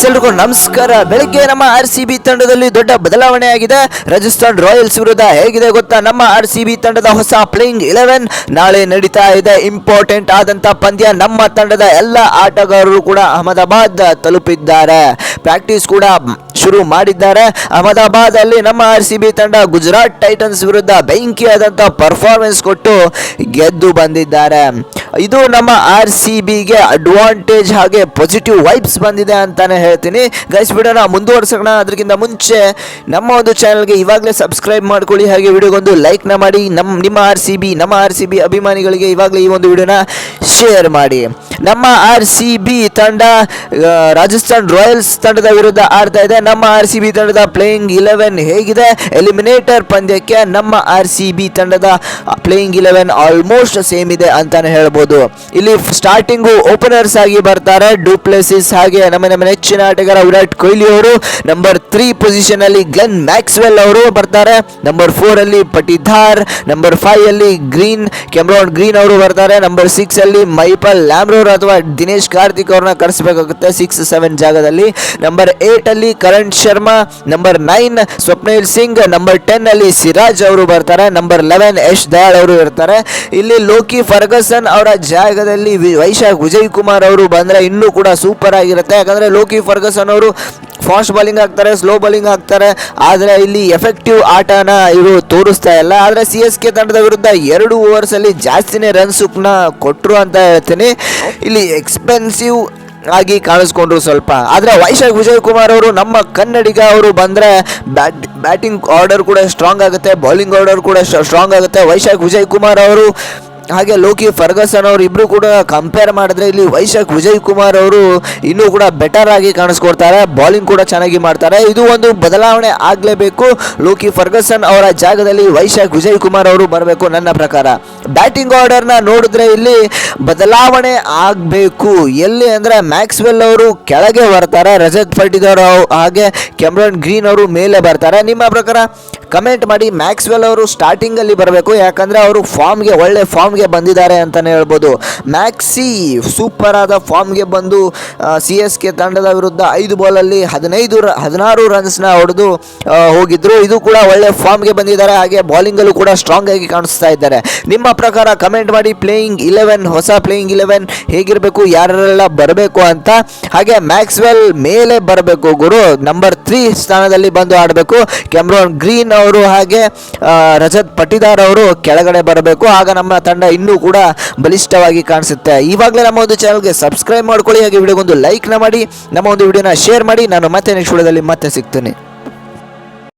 ಎಲ್ರಿಗೂ ನಮಸ್ಕಾರ. ಬೆಳಿಗ್ಗೆ ನಮ್ಮ ಆರ್ ಸಿ ಬಿ ತಂಡದಲ್ಲಿ ದೊಡ್ಡ ಬದಲಾವಣೆ ಆಗಿದೆ ರಾಜಸ್ಥಾನ್ ರಾಯಲ್ಸ್ ವಿರುದ್ಧ ಹೇಗಿದೆ ಗೊತ್ತಾ? ನಮ್ಮ ಆರ್ ಸಿ ಬಿ ತಂಡದ ಹೊಸ ಪ್ಲೇಯಿಂಗ್ ಇಲೆವೆನ್. ನಾಳೆ ನಡೀತಾ ಇದೆ ಇಂಪಾರ್ಟೆಂಟ್ ಆದಂತ ಪಂದ್ಯ. ನಮ್ಮ ತಂಡದ ಎಲ್ಲ ಆಟಗಾರರು ಕೂಡ ಅಹಮದಾಬಾದ್ ತಲುಪಿದ್ದಾರೆ. ಪ್ರಾಕ್ಟೀಸ್ ಕೂಡ ಶುರು ಮಾಡಿದ್ದಾರೆ. ಅಹಮದಾಬಾದ್ ಅಲ್ಲಿ ನಮ್ಮ ಆರ್ ಸಿ ಬಿ ತಂಡ ಗುಜರಾತ್ ಟೈಟನ್ಸ್ ವಿರುದ್ಧ ಬೆಂಕಿಯಾದಂತ ಪರ್ಫಾರ್ಮೆನ್ಸ್ ಕೊಟ್ಟು ಗೆದ್ದು ಬಂದಿದ್ದಾರೆ. ಇದು ನಮ್ಮ ಆರ್ ಸಿ ಬಿಗೆ ಅಡ್ವಾಂಟೇಜ್ ಹಾಗೆ ಪಾಸಿಟಿವ್ ವೈಬ್ಸ್ ಬಂದಿದೆ ಅಂತಾನೆ ಹೇಳ್ತೀನಿ. ಗೈಸ್ ವಿಡಿಯೋನ ಮುಂದುವರ್ಸೋಣ. ಅದಕ್ಕಿಂತ ಮುಂಚೆ ನಮ್ಮ ಒಂದು ಚಾನಲ್ಗೆ ಇವಾಗಲೇ ಸಬ್ಸ್ಕ್ರೈಬ್ ಮಾಡ್ಕೊಳ್ಳಿ. ಹಾಗೆ ವಿಡಿಯೋಗೊಂದು ಲೈಕ್ನ ಮಾಡಿ. ನಮ್ಮ ನಿಮ್ಮ ಆರ್ ಸಿ ಬಿ, ನಮ್ಮ ಆರ್ ಸಿ ಬಿ ಅಭಿಮಾನಿಗಳಿಗೆ ಇವಾಗಲೇ ಈ ಒಂದು ವಿಡಿಯೋನ ಶೇರ್ ಮಾಡಿ. ನಮ್ಮ ಆರ್ ಸಿ ಬಿ ತಂಡ ರಾಜಸ್ಥಾನ್ ರಾಯಲ್ಸ್ ತಂಡದ ವಿರುದ್ಧ ಆಡ್ತಾ ಇದೆ. ನಮ್ಮ ಆರ್ ಸಿ ಬಿ ತಂಡದ ಪ್ಲೇಯಿಂಗ್ ಇಲೆವೆನ್ ಹೇಗಿದೆ? ಎಲಿಮಿನೇಟರ್ ಪಂದ್ಯಕ್ಕೆ ನಮ್ಮ ಆರ್ ಸಿ ಬಿ ತಂಡದ ಪ್ಲೇಯಿಂಗ್ ಇಲೆವೆನ್ ಆಲ್ಮೋಸ್ಟ್ ಸೇಮ್ ಇದೆ ಅಂತಾನೆ ಹೇಳ್ಬೋದು. ಇಲ್ಲಿ ಸ್ಟಾರ್ಟಿಂಗು ಓಪನರ್ಸ್ ಆಗಿ ಬರ್ತಾರೆ. ಡೂಪ್ಲೆಸಿಸ್ ಹಾಗೆ ನಮ್ಮ ನಮ್ಮ ನೆಚ್ಚಿನ ಆಟಗಾರ ವಿರಾಟ್ ಕೊಹ್ಲಿ ಅವರು ನಂಬರ್ ತ್ರೀ ಪೊಸಿಷನ್ ಅಲ್ಲಿ ಗ್ಲೆನ್ ಮ್ಯಾಕ್ಸ್ವೆಲ್ ಅವರು ಬರ್ತಾರೆ. ನಂಬರ್ ಫೋರ್ ಅಲ್ಲಿ ಪಟಿಧಾರ್ ನಂಬರ್ ಫೈವ್ ಅಲ್ಲಿ ಗ್ರೀನ್ ಕೆಮ್ರಾನ್ ಗ್ರೀನ್ ಅವರು ಬರ್ತಾರೆ. ನಂಬರ್ ಸಿಕ್ಸ್ ಅಲ್ಲಿ ಮೈಪಲ್ ಅಥವಾ ದಿನೇಶ್ ಕಾರ್ತಿಕ್ ಅವ್ರನ್ನ ಕರೆಸಬೇಕಾಗುತ್ತೆ ಸಿಕ್ಸ್ ಸೆವೆನ್ ಜಾಗದಲ್ಲಿ. ನಂಬರ್ ಏಟ್ ಅಲ್ಲಿ Karan Sharma number nine Swapnil Singh number ten ಅಲ್ಲಿ ಸಿರಾಜ್ ಅವರು ಬರ್ತಾರೆ ನಂಬರ್ ಲೆವೆನ್ ಯಶ್ ದಯಾಳ್ ಅವರು ಇರ್ತಾರೆ. ಇಲ್ಲಿ ಲೋಕಿ ಫರ್ಗಸನ್ ಅವರ ಜಾಗದಲ್ಲಿ ವೈಶಾಖ್ ವಿಜಯ್ ಕುಮಾರ್ ಅವರು ಬಂದ್ರೆ ಇನ್ನೂ ಕೂಡ ಸೂಪರ್ ಆಗಿರುತ್ತೆ. ಯಾಕಂದ್ರೆ ಲೋಕಿ ಫರ್ಗಸನ್ ಅವರು ಫಾಸ್ಟ್ ಬಾಲಿಂಗ್ ಆಗ್ತಾರೆ ಸ್ಲೋ ಬಾಲಿಂಗ್ ಆಗ್ತಾರೆ, ಆದರೆ ಇಲ್ಲಿ ಎಫೆಕ್ಟಿವ್ ಆಟನ ಇವರು ತೋರಿಸ್ತಾ ಇಲ್ಲ. ಆದರೆ ಸಿ ಎಸ್ ಕೆ ತಂಡದ ವಿರುದ್ಧ ಎರಡು ಓವರ್ಸಲ್ಲಿ ಜಾಸ್ತಿನೇ ರನ್ಸ್ ಕೊಟ್ಟರು ಅಂತ ಹೇಳ್ತೀನಿ. ಇಲ್ಲಿ ಎಕ್ಸ್ಪೆನ್ಸಿವ್ ಆಗಿ ಕಾಣಿಸ್ಕೊಂಡ್ರು ಸ್ವಲ್ಪ. ಆದರೆ ವೈಶಾಖ್ ವಿಜಯ್ ಕುಮಾರ್ ಅವರು ನಮ್ಮ ಕನ್ನಡಿಗ ಅವರು ಬಂದರೆ ಬ್ಯಾಟ್ ಬ್ಯಾಟಿಂಗ್ ಆರ್ಡರ್ ಕೂಡ ಸ್ಟ್ರಾಂಗ್ ಆಗುತ್ತೆ ಬೌಲಿಂಗ್ ಆರ್ಡರ್ ಕೂಡ ಸ್ಟ್ರಾಂಗ್ ಆಗುತ್ತೆ. ವೈಶಾಖ್ ವಿಜಯ್ ಕುಮಾರ್ ಅವರು ಹಾಗೆ ಲೋಕಿ ಫರ್ಗಸನ್ ಅವರು ಇಬ್ರು ಕೂಡ ಕಂಪೇರ್ ಮಾಡಿದ್ರೆ ಇಲ್ಲಿ ವೈಶಾಖ್, ವಿಜಯ್ ಕುಮಾರ್ ಅವರು ಇನ್ನೂ ಕೂಡ ಬೆಟರ್ ಆಗಿ ಕಾಣಿಸ್ಕೊಡ್ತಾರೆ. ಬಾಲಿಂಗ್ ಕೂಡ ಚೆನ್ನಾಗಿ ಮಾಡ್ತಾರೆ. ಇದು ಒಂದು ಬದಲಾವಣೆ ಆಗಲೇಬೇಕು. ಲೋಕಿ ಫರ್ಗಸನ್ ಅವರ ಜಾಗದಲ್ಲಿ ವೈಶಾಖ್, ವಿಜಯ್ ಕುಮಾರ್ ಅವರು ಬರಬೇಕು ನನ್ನ ಪ್ರಕಾರ. ಬ್ಯಾಟಿಂಗ್ ಆರ್ಡರ್ನ ನೋಡಿದ್ರೆ ಇಲ್ಲಿ ಬದಲಾವಣೆ ಆಗಬೇಕು. ಎಲ್ಲಿ ಅಂದರೆ ಮ್ಯಾಕ್ಸ್ವೆಲ್ ಅವರು ಕೆಳಗೆ ಬರ್ತಾರೆ, ರಜತ್ ಪಟ್ಟಿದಾರ್ ಹಾಗೆ ಕೆಮ್ರನ್ ಗ್ರೀನ್ ಅವರು ಮೇಲೆ ಬರ್ತಾರೆ. ನಿಮ್ಮ ಪ್ರಕಾರ ಕಮೆಂಟ್ ಮಾಡಿ ಮ್ಯಾಕ್ಸ್ವೆಲ್ ಅವರು ಸ್ಟಾರ್ಟಿಂಗಲ್ಲಿ ಬರಬೇಕು, ಯಾಕಂದರೆ ಅವರು ಫಾರ್ಮ್ಗೆ, ಒಳ್ಳೆ ಫಾರ್ಮ್ಗೆ ಬಂದಿದ್ದಾರೆ ಅಂತಲೇ ಹೇಳ್ಬೋದು. ಮ್ಯಾಕ್ಸಿ ಸೂಪರ್ ಆದ ಫಾರ್ಮ್ಗೆ ಬಂದು ಸಿ ಎಸ್ ಕೆ ತಂಡದ ವಿರುದ್ಧ ಐದು ಬಾಲಲ್ಲಿ ಹದಿನೈದು ರ, ಹದಿನಾರು ರನ್ಸ್ನ ಹೊಡೆದು ಹೋಗಿದ್ದರು ಇದು ಕೂಡ ಒಳ್ಳೆ ಫಾರ್ಮ್ಗೆ ಬಂದಿದ್ದಾರೆ. ಹಾಗೆ ಬಾಲಿಂಗಲ್ಲೂ ಕೂಡ ಸ್ಟ್ರಾಂಗ್ ಆಗಿ ಕಾಣಿಸ್ತಾ ಇದ್ದಾರೆ. ನಿಮ್ಮ ಪ್ರಕಾರ ಕಮೆಂಟ್ ಮಾಡಿ ಪ್ಲೇಯಿಂಗ್ ಇಲೆವೆನ್ ಹೊಸ ಪ್ಲೇಯಿಂಗ್ ಇಲೆವೆನ್ ಹೇಗಿರಬೇಕು, ಯಾರೆಲ್ಲ ಬರಬೇಕು ಅಂತ. ಹಾಗೆ ಮ್ಯಾಕ್ಸ್ವೆಲ್ ಮೇಲೆ ಬರಬೇಕು ಗುರು. ನಂಬರ್ ತ್ರೀ ಸ್ಥಾನದಲ್ಲಿ ಬಂದು ಆಡಬೇಕು. ಕ್ಯಾಮ್ರೋನ್ ಗ್ರೀನ್ ಅವರು ಹಾಗೆ ರಜತ್ ಪಟಿದಾರ್ ಅವರು ಕೆಳಗಡೆ ಬರಬೇಕು. ಆಗ ನಮ್ಮ ತಂಡ ಇನ್ನೂ ಕೂಡ ಬಲಿಷ್ಠವಾಗಿ ಕಾಣಿಸುತ್ತೆ. ಇವಾಗಲೇ ನಮ್ಮ ಒಂದು ಚಾನಲ್ಗೆ ಸಬ್ಸ್ಕ್ರೈಬ್ ಮಾಡ್ಕೊಳ್ಳಿ. ಹಾಗೆ ವಿಡಿಯೋಗೊಂದು ಲೈಕ್ನ ಮಾಡಿ. ನಮ್ಮ ಒಂದು ವಿಡಿಯೋನ ಶೇರ್ ಮಾಡಿ. ನಾನು ಮತ್ತೆ ನೆಕ್ಸ್ಟ್ ವಿಡಿಯೋದಲ್ಲಿ ಮತ್ತೆ ಸಿಗ್ತೀನಿ.